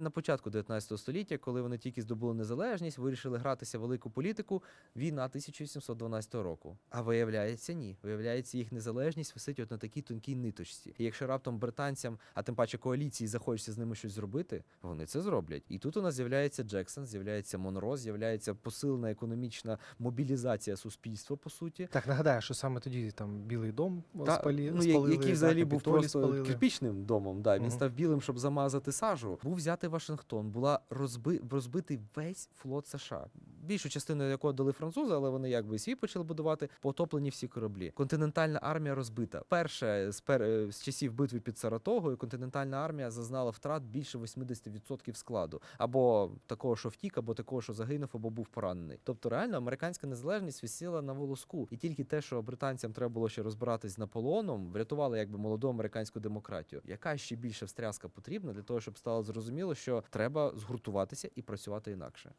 На початку 19 століття, коли вони тільки здобули незалежність, вирішили гратися велику політику. Війна 1812 року. А виявляється, ні. Виявляється, їх незалежність висить от на такій тонкій ниточці. І якщо раптом британцям, а тим паче коаліції, захочеться з ними щось зробити, вони це зроблять. І тут у нас з'являється Джексон, з'являється Монро, з'являється посилена економічна мобілізація суспільства, по суті. Так, нагадаю, що саме тоді там Білий дом Та, спалі, ну, спалили, який взагалі був Капітолій просто спалили. кирпічним домом. Да. Він Мгм. став білим, щоб замазати сажу. Був взятий Вашингтон, була розби... розбитий весь флот США. Більшу частину якого дали французи, але вони якби свій почали будувати. Потоплені всі кораблі. Континентальна армія розбита. Перше з, пер... е, з часів битви під Саратогою континентальна армія зазнала втрат більше 80% складу. Або такого, що втік, або такого, що загинув, або був поранений. Тобто, реально американська незалежність висіла на волоску, і тільки те, що британцям треба було ще розбиратись з Наполеоном, врятувало якби молоду американську демократію. Яка ще більше встряска потрібна для того, щоб стало зрозуміло, що треба згуртуватися і працювати інакше.